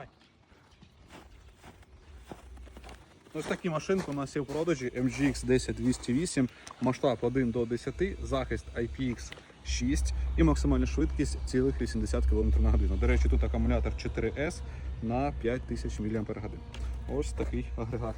Давай. Ось такі машинки у нас є в продажі MGX 10208, масштаб 1 до 10, захист IPX 6 і максимальна швидкість цілих 80 км на годину. До речі, тут акумулятор 4S на 5000 мАч. Ось такий агрегат.